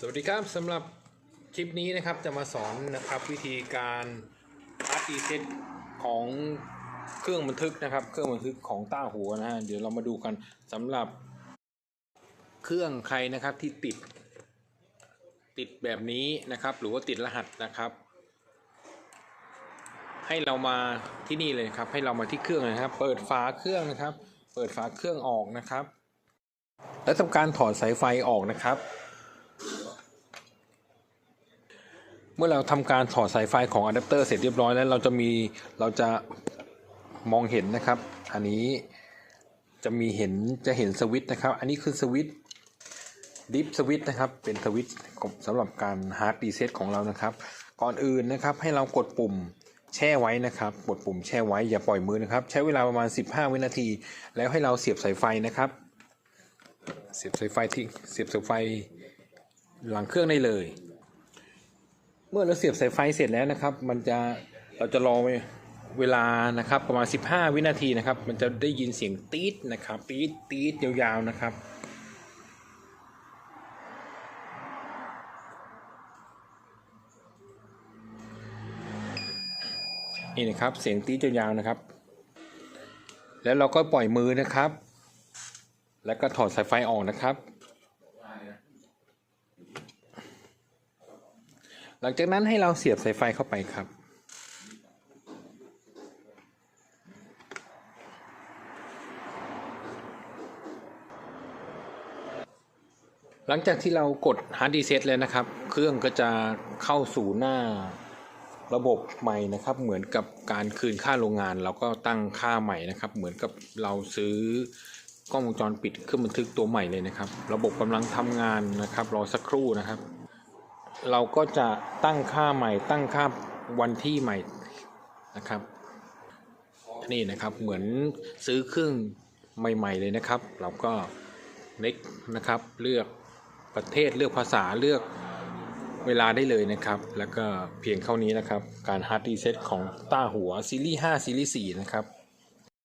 สวัสดีครับสำหรับคลิปนี้นะครับจะมาสอนนะครับวิธีการอัดดีเซตของเครื่องบันทึกนะครับ เครื่องบันทึกของต้าหัวนะฮะเดี๋ยวเรามาดูกันสำหรับเครื่องใครนะครับที่ติด ติดแบบนี้นะครับ หรือว่าติดรหัสนะครับ ให้เรามาที่นี่เลยครับ ให้เรามาที่เครื่องนะครับ เปิดฝาเครื่องนะครับ เปิดฝาเครื่องออกนะครับ และทำการถอดสายไฟออกนะครับ เมื่อเราทำการถอดสายไฟของอะแดปเตอร์เสร็จเรียบร้อยแล้วเราจะมีเราจะมองเห็นนะครับ อันนี้จะมีเห็นจะเห็นสวิตช์นะครับ อันนี้คือสวิตช์ดิฟสวิตช์นะครับ เป็นสวิตช์สำหรับการฮาร์ดรีเซ็ตของเรานะครับ ก่อนอื่นนะครับให้เรากดปุ่มแช่ไว้นะครับ กดปุ่มแช่ไว้อย่าปล่อยมือนะครับ ใช้เวลาประมาณ 15 วินาที แล้วให้เราเสียบสายไฟนะครับ เสียบสายไฟที่เสียบสายไฟหลังเครื่องได้เลย เมื่อเราเสียบสายไฟเสร็จแล้วนะครับ มันจะเราจะรอเวลานะครับประมาณ 15 วินาทีนะครับ มันจะได้ยินเสียงตี๊ดนะครับตี๊ดตี๊ดยาวๆนะครับนี่นะครับเสียงตี๊ดยาวๆนะครับ แล้วเราก็ปล่อยมือนะครับ แล้วก็ถอดสายไฟออกนะครับ หลังจากนั้นให้เราเสียบสายไฟเข้าไปครับ หลังจากที่เรากด hard reset แล้วนะครับ เครื่องก็จะเข้าสู่หน้าระบบใหม่นะครับ เหมือนกับการคืนค่าโรงงาน เราก็ตั้งค่าใหม่นะครับ เหมือนกับเราซื้อกล้องวงจรปิดเครื่องบันทึกตัวใหม่เลยนะครับ ระบบกำลังทำงานนะครับ รอสักครู่นะครับ เราก็จะตั้งค่าใหม่ ตั้งค่าวันที่ใหม่นะครับ นี่นะครับเหมือนซื้อเครื่องใหม่ ๆ เลยนะครับ เราก็เน็กนะครับเลือกประเทศเลือกภาษาเลือกเวลาได้เลยนะครับ แล้วก็เพียงเท่านี้นะครับ การฮาร์ดรีเซ็ตของต้าหัวซีรีส์5ซีรีส์4นะครับ